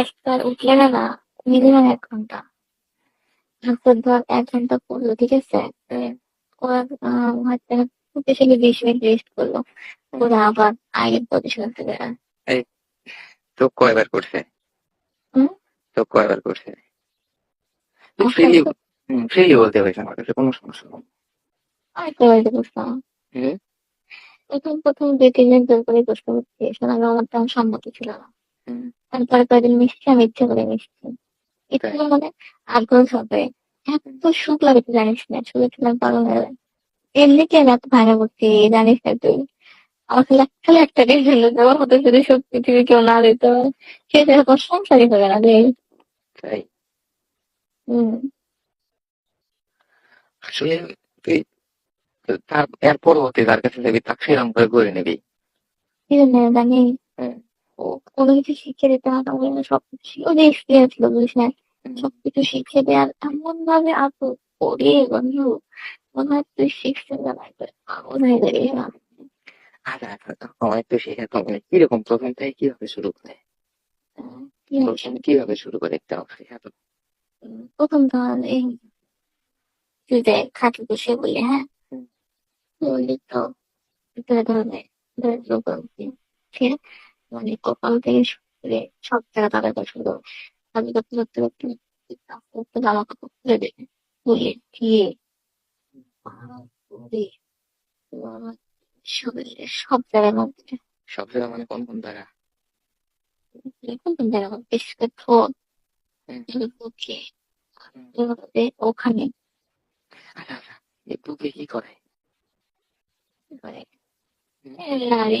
একবার উঠলে না না মিনিমাম এক ঘণ্টা। তারপর ধর এক ঘণ্টা পড়ল ঠিক আছে? ওরা আহ, হয়তো স্পেশালি বিশ মিনিট রেস্ট করল। ওরা আবার আগের পজিশন থেকে কয়বার করছে? কয়বার করছে? বলতে হয়েছে আমার কাছে কোনো সমস্যা নেই। বাড়িতে বসলাম? প্রথম প্রথম দুই তিন দিন জোর করে বসতে হচ্ছে আমার তেমন সম্মতি ছিল না। তারপরে কয়েকদিন মিশছি আমি ইচ্ছে করে মিশছি একটু তাই? মানে আগ্রহ হবে। এত সুখ লাগে তুই জানিস না শুধু ছিলাম পাগল হয়ে যায়। এমনিতে আমি এত ভাঙা করছি জানিস না তুই। আমার খালি খালি একটা টেনশন হতো যদি সব পৃথিবী কেউ না দিত সেটা এখন সংসারই হবে না রে। হম। আসলে তুই তার এর পরবর্তী তার কাছে যাবি তাকে সেরকম করে করে নিবি। জানি কোনো কিছু শিখিয়ে দিতে হবে না সবকিছু শিখে- ওই যে এক্সপিরিয়েন্স ছিল বুঝিস না হুম। সবকিছু শিখে দেয় আর এমন ভাবে আতো পড়ে বন্ধু মনে হয় তুই শিখতে জানাই পাগল হয়ে যাবি না আচ্ছা আচ্ছা আমার একটু শেখা তো মানে কীরকম প্রথম থেকে কীভাবে শুরু করে কি হয়েছে? প্রথম কীভাবে শুরু করে একটা শেখা তো উম, প্রথম ধর এই তুই যে খাটে বসে বললি হ্যাঁ হুম। বললি তো ভিতরে ধরনে ধরে যোগ করবি ঠিক আছে? মানে কপাল থেকে শুরু সব জায়গা তাদের করব আমি করতে করতে করতে আস্তে জামা কাপড় খুলে দেবে বলে দিয়ে সব জায়গার মধ্যে সব জায়গা মানে কোন কোন জায়গা? কোন কোন জায়গা বিশেষ ঠোঁট বুকে ওখানে। আচ্ছা আচ্ছা বুকে কি করে? নারী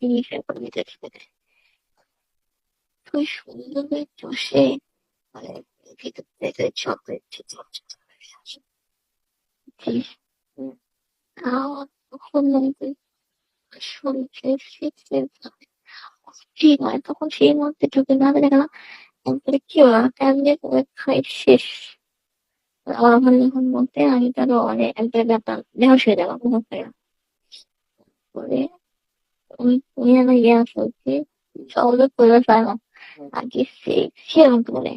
いい曲出てきて。そういううに勉強して、あれ、結局、大体中学でちょっと待ってたん。ですよ。で、ああ、こん。なに、勝利中止してるから、欲しいな、欲しいなって曲になるから、やっぱり今日は単でこれ開始し、ああ、これ本持ってあげたのはね、やっぱりやっぱ、練習だから思ったよ。ওই আমার ইয়ে সহজে করে করে।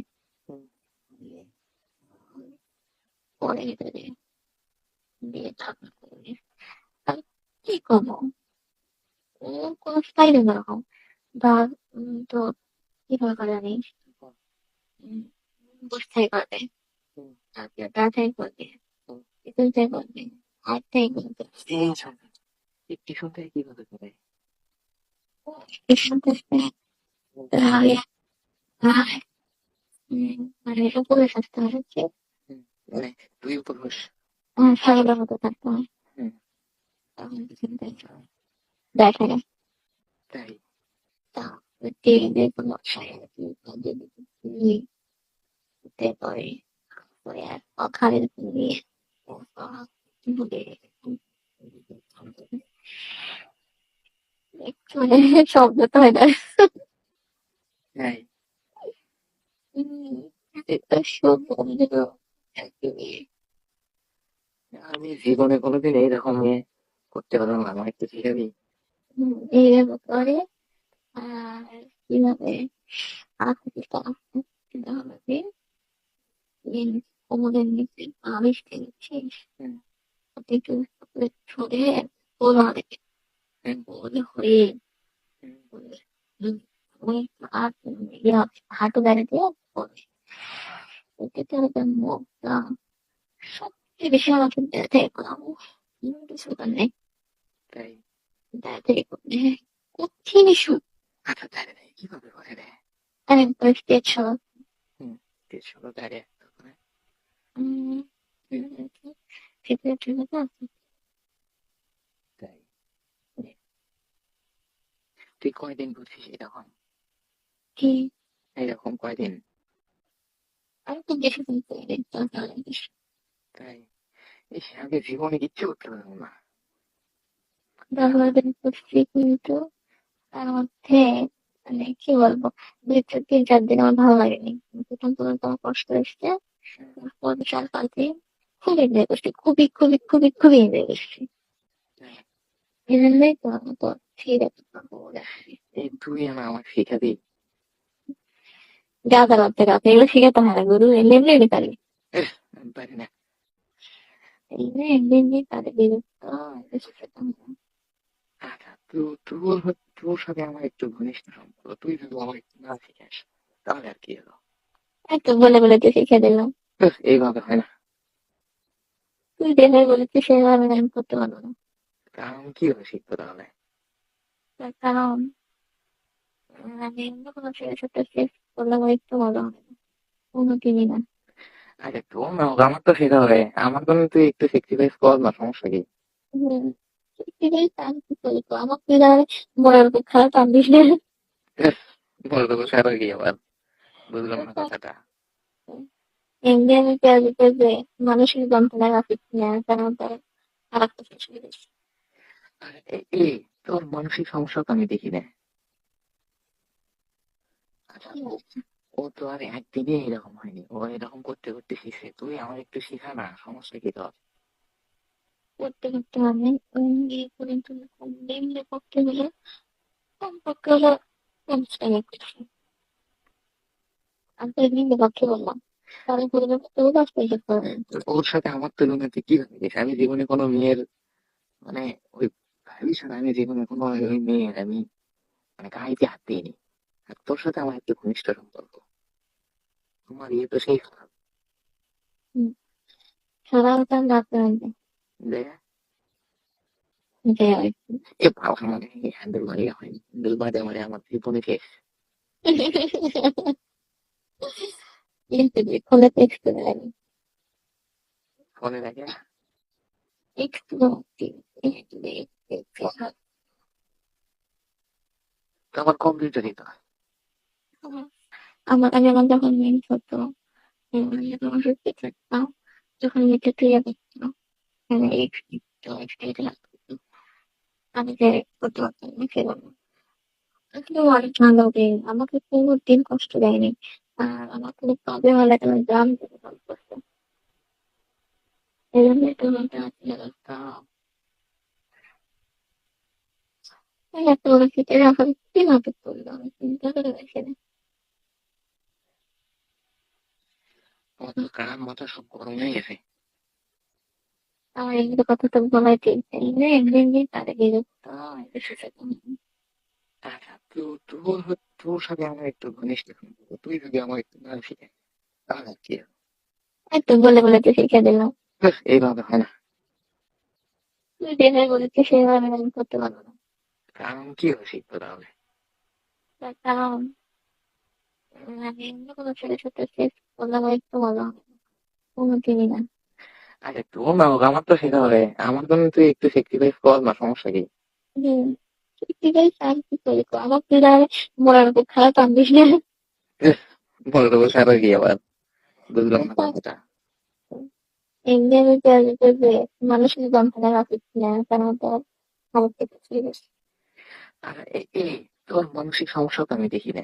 পরে করে। কি ও কোনো স্টাইলে না বা তো কীভাবে করে জানিস উম, বসে করবে। তারপর দাঁড়াই করবে। পিছনটাই করবে। হাতটাই করবে। টিউশন থেকে কীভাবে করে মানে উপরে থাকতে হচ্ছে মানে মতো থাকতে হয় দেখা যায় তাই। তারপর আর অখারে নিয়ে বলে একটু মানে শব্দ তো হয় না। এটা একদমই আমি জীবনে কোনোদিন এইরকম ইয়ে করতে পারলাম না আমার একটু শিখাবি এইভাবে করে। আর কীভাবে? আঁকিটা হবে কোমরের নিচে আবিষ নিচ্ছিস হুম। একটু। হয়ে। হুম। হাঁটু গাড়ি দিয়ে এটাতে হবে মুখটা সবচেয়ে বেশি আমাকে ব্যথা করাবো কিছু নেই কঠিন ইস্যু আচ্ছা দাঁড়িয়ে দাঁড়িয়ে কীভাবে করে রে একবার স্টেজ সব টিউশন দাঁড়িয়ে উম, ঠিক আছে ঠিক আছে তাই কয়দিন করছিস এরকম? কি? এরকম কয়দিন? আমি তো বেশি দিন তাই? ইস, আমি জীবনে কিচ্ছু করতে পারব না। ব্যবহার করছি কিন্তু তার মধ্যে মানে কি বলব দুই তিন চার দিন আমার ভালো লাগেনি। প্রথম প্রথম তোমার কষ্ট এসছে চার পাঁচ দিন খুব এনজয় করছি খুবই খুবই খুবই খুবই এনজয় করছি। এই জন্যই তো আমি তো ঠিক আছে এই তুই না আমার গাদা এগুলো শিখাতে হয় না গুরু এমনি এমনি এমনি পারি আমি পারি না। এমনি পারি। আচ্ছা তোর তোর সাথে আমার একটু ঘনিষ্ঠ সম্পর্ক তুই যদি আমার একটু না শিখাস তাহলে আর কি হলো? তো বলে বলে তো শিখে দিলাম। এইভাবে হয় না। তুই যেভাবে বলেছিস সেভাবে আমি করতে পারব না। কীভাবে শিখব তাহলে? কারণ আমি অন্য কোনো ছেলের সাথে শেষ করলে আমার একটু হবে না। কোনো দিনই না। আরে তোর না আমার তো শেখা হবে আমার জন্য তুই একটু স্যাক্রিফাইস কর না সমস্যা কি? আমাকে খারাপ টান দিস বলে দেবো সারা কি আবার। বুঝলাম না কথাটা। এমনি আমি পেঁয়াজ পেঁয়াজে মানসিক যন্ত্রণা রাখি না কারণ তার খারাপ এই তোর মানসিক সমস্যা তো আমি দেখি না। আচ্ছা ও- তো আর একদিনে এরকম হয়নি। ও এরকম করতে করতে শিখছে। তুই আমার একটু শিখা না সমস্যা কি তোর? করতে করতে আমি এমনি করে তুমি এমনি করতে গেলে কমপক্ষে হলো পঞ্চাশ করছি আমি বললাম পরিবার করতে করে ওর সাথে আমার তুলনাতে কি হবে আমি জীবনে কোনো মেয়ের মানে ওই ভাবি ছাড়া আমি জীবনে কোনো মেয়ের আমি মানে হাত দিইনি। আর তোর সাথে আমার একটু ঘনিষ্ঠ সম্পর্ক। তোমার ইয়ে তো সেই খারাপ। আমি এ বাবা হ্যান্ডেল হয়নি হ্যান্ডেল আমার জীবনে শেষ। ফোনে টেক্সট করে ফোনে দেখে? টেক্সট তো আমার কম্পিউটারই তো আমার, আমি আমার যখন মেন হতো যখন সত্যি থাকতাম যখন মেয়েটা তুই করতাম। আমি যে করতে পারতাম না। অনেক ভালো আমাকে কোনো দিন কষ্ট দেয়নি। আর আমার কোনো প্রবলেম হলে আমি গ্রাম করতাম। এই জন্য তোমাকে এত শীতের এখন কীভাবে করল আমি চিন্তা করে রেখে দিই আমার মাথা সব গরম হয়ে গেছে আমার এগুলো কথা তো বলাই ঠিক নেই না এমনি এমনি তারে বিরক্ত এসেছে তোর হচ্ছে- তোর সাথে আমার একটু ঘনিষ্ঠ তুই যদি আমার একটু শিখে তাহলে কি? একটু বলে বলে তো শিখে দিলাম। এইভাবে হয় না। তুই যেভাবে বলেছিস সেভাবে আমি করতে পারব না। কারণ তাহলে? কারণ উম, অন্য কোনো ছেলের সাথে শেষ করলে আমার একটু না দিনই আরে তোর না। হোক, আমার তো শেখা হবে। আমার জন্য তুই একটু কর না সমস্যা কি? কি করি তো আমার খারাপ না। কি আবার? বুঝলাম না কথাটা। এমনি আমি পেঁয়াজ পেঁয়াজে মানসিক যন্ত্রণা রাখি না কারণ তার আমার কিছু ছেড়ে দিচ্ছি আর এ- এই তোর মানসিক সমস্যা তো আমি দেখি না